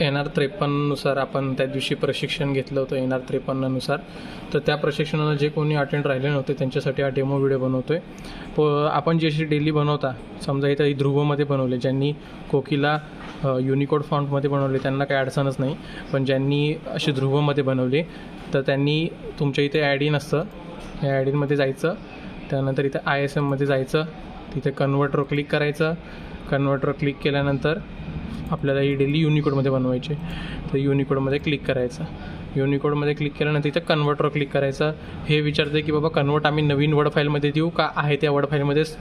N R त्रेपन्ननुसार आपण त्या दिवशी प्रशिक्षण घेतलं होतं एन आर त्रेपन्ननुसार. तर त्या प्रशिक्षणाला जे कोणी अटेंड राहिले नव्हते त्यांच्यासाठी हा डेमो व्हिडिओ बनवतो आहे प आपण जे डेली बनवता समजा इथं ध्रुवमध्ये बनवले ज्यांनी कोकिला युनिकोड फॉन्टमध्ये बनवले त्यांना काही अडचणच नाही. पण ज्यांनी असे ध्रुवमध्ये बनवले तर त्यांनी तुमच्या इथे ॲड इन असतं. या ॲड इनमध्ये जायचं त्यानंतर इथं आय एस एममध्ये जायचं तिथे कन्वर्टवर क्लिक करायचं. कन्वर्टवर क्लिक केल्यानंतर आपल्याला ही डेली युनिकोडमध्ये बनवायची. तर युनिकोडमध्ये क्लिक करायचं. युनिकोडमध्ये क्लिक केल्यानंतर इथं कन्वर्टवर क्लिक करायचं. हे विचारते की बाबा कन्वर्ट आम्ही नवीन वर्ड फाईलमध्ये देऊ का आहे त्या वर्ड फाईलमध्येच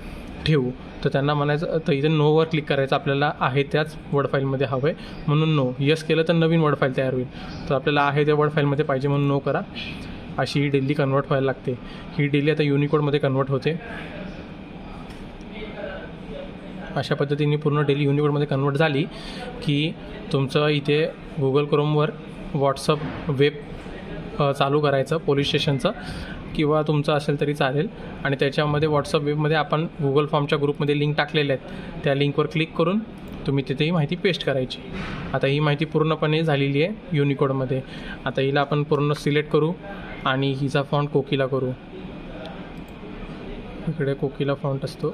ठेवू? तर त्यांना म्हणायचं तर इथे नोवर क्लिक करायचं. आपल्याला आहे त्याच वर्ड फाईलमध्ये हवं आहे म्हणून नो यस केलं तर नवीन वर्ड फाईल तयार होईल. तर आपल्याला आहे त्या वर्ड फाईलमध्ये पाहिजे म्हणून नो करा. अशी ही डेली कन्वर्ट व्हायला लागते. ही डेली आता युनिकोडमध्ये कन्वर्ट होते. अशा पद्धतीने पूर्ण डेली युनिकोडमध्ये कन्वर्ट झाली की तुमचं इथे गुगल क्रोमवर व्हॉट्सअप वेब चालू करायचं पोलीस स्टेशनचं किंवा तुमचं असेल तरी चालेल. आणि त्याच्यामध्ये व्हॉट्सअप वेबमध्ये आपण गुगल फॉर्मच्या ग्रुपमध्ये लिंक टाकलेल्या आहेत. त्या लिंकवर क्लिक करून तुम्ही तिथे ही माहिती पेस्ट करायची. आता ही माहिती पूर्णपणे झालेली आहे युनिकोडमध्ये आता हिला आपण पूर्ण सिलेक्ट करू आणि हिचा फॉन्ट कोकिला करू. इकडे कोकिला फॉन्ट असतो.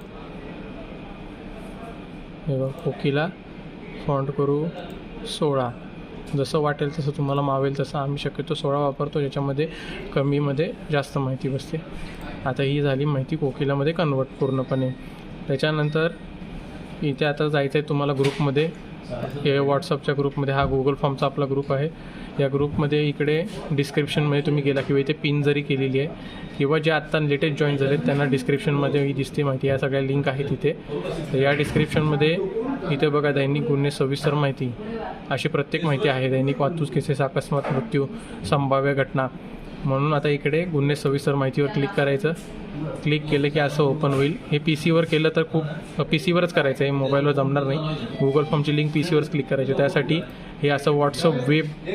हे बघ ओकेला फॉन्ट करू सोळा. जसं वाटेल तसं तुम्हाला मावेल तसं आम्ही शक्यतो सोळा वापरतो ज्याच्यामध्ये कमीमध्ये जास्त माहिती बसते. आता ही झाली माहिती कोकिलामध्ये कन्वर्ट पूर्णपणे. त्याच्यानंतर इथे आता जायचं आहे तुम्हाला ग्रुपमध्ये. हे व्हॉट्सअपच्या ग्रुपमध्ये हा गुगल फॉर्मचा आपला ग्रुप आहे. या ग्रुपमध्ये इकडे डिस्क्रिप्शनमध्ये तुम्ही गेला किंवा इथे पिन जरी केलेली आहे किंवा जे आत्ता लेटेस्ट जॉईन झाले त्यांना डिस्क्रिप्शनमध्ये ही दिसते माहिती. या सगळ्या लिंक आहेत इथे. तर या डिस्क्रिप्शनमध्ये इथे बघा दैनिक गुन्हे सविस्तर माहिती. अशी प्रत्येक माहिती आहे. दैनिक वाहतूक केसेस अकस्मात मृत्यू संभाव्य घटना. म्हणून आता इकडे गुन्हे सविस्तर माहितीवर क्लिक करायचं. क्लिक केलं की असं ओपन होईल. हे पी सीवर केलं तर खूप पी सीवरच करायचं आहे. मोबाईलवर जमणार नाही. गुगल फॉर्मची लिंक पी सीवरच क्लिक करायची. त्यासाठी हे असं व्हॉट्सअप वेब